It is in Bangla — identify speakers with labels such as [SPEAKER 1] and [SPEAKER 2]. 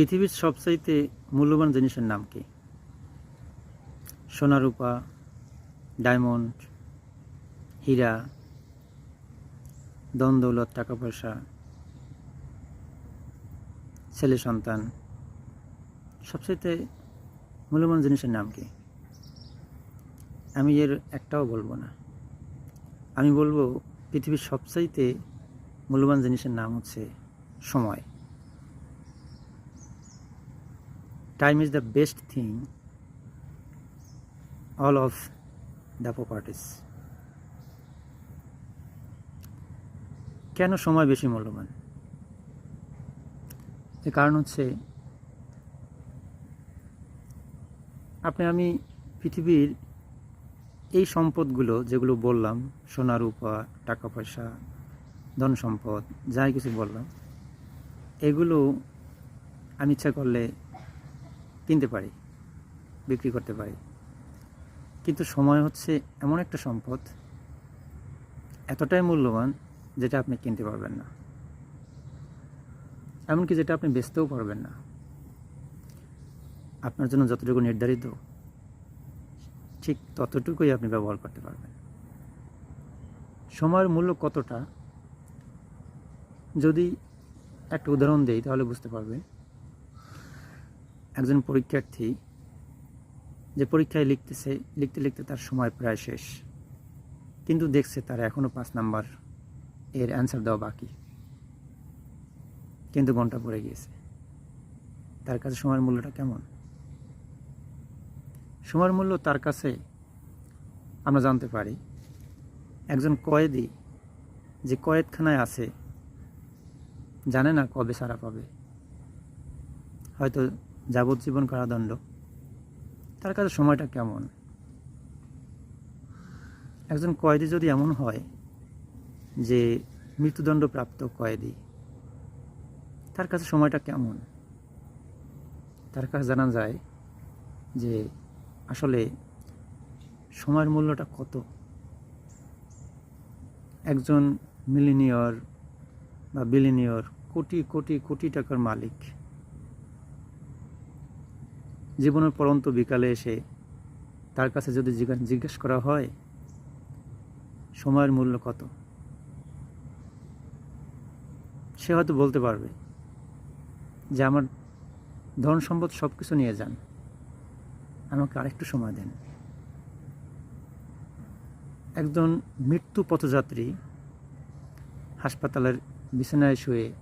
[SPEAKER 1] পৃথিবীর সবচাইতে মূল্যবান জিনিসের নাম কি? সোনা রূপা ডায়মন্ড, হীরা দন দৌলত, টাকা পয়সা, ছেলে সন্তান, সবচাইতে মূল্যবান জিনিসের নাম কি? আমি এর একটাও বলব না। আমি বলব পৃথিবীর সবচাইতে মূল্যবান জিনিসের নাম হচ্ছে সময়। Time is the best thing all of the properties কেন সময় বেশি মূল্যবান? এর কারণ হচ্ছে, আপনি, আমি পৃথিবীর এই সম্পদগুলো যেগুলো বললাম, সোনা, রূপা, টাকা, পয়সা, ধন সম্পদ, যাই কিছু বললাম, এগুলো আমি ইচ্ছা করলে কিনতে পারি, বিক্রি করতে পারি। কিন্তু সময় হচ্ছে এমন একটা সম্পদ, এতটাই মূল্যবান যেটা আপনি কিনতে পারবেন না। এমনকি যেটা আপনি বেচতেও পারবেন না। আপনার জন্য যতটুকু নির্ধারিত, ঠিক ততটুকুই আপনি ব্যবহার করতে পারবেন। সময়ের মূল্য কতটা? যদি একটা উদাহরণ দেই তাহলে বুঝতে পারবেন। একজন পরীক্ষার্থী যে পরীক্ষায় লিখতেছে, লিখতে লিখতে তার সময় প্রায় শেষ। কিন্তু দেখছে তার এখনও পাঁচ নাম্বার এর অ্যান্সার দেওয়া বাকি। কিন্তু ঘণ্টা পড়ে গিয়েছে। তার কাছে সময়ের মূল্যটা কেমন? সময়ের মূল্য তার কাছে আমরা জানতে পারি। একজন কয়েদি যে কয়েদখানায় আছে, জানে না কবে সারা পাবে। হয়তো যাবজ্জীবন কারাদণ্ড? তার কাছে সময়টা কেমন? একজন কয়েদি যদি এমন হয় যে মৃত্যুদণ্ড প্রাপ্ত কয়েদি, তার কাছে সময়টা কেমন? তার কাছে জানা যায় যে আসলে সময়ের মূল্যটা কত? একজন মিলিনিয়র বা বিলিনিয়র কোটি কোটি কোটি টাকার মালিক জীবনের পরন্ত বিকালে এসে তার কাছে যদি জিজ্ঞা- জিজ্ঞেস করা হয়, সময়ের মূল্য কত? সে হয়তো বলতে পারবে যে আমার ধন সম্পদ সব কিছু নিয়ে যান। আমাকে আরেকটু সময় দেন। একজন মৃত্যু পথযাত্রী হাসপাতালের বিছানায় শুয়ে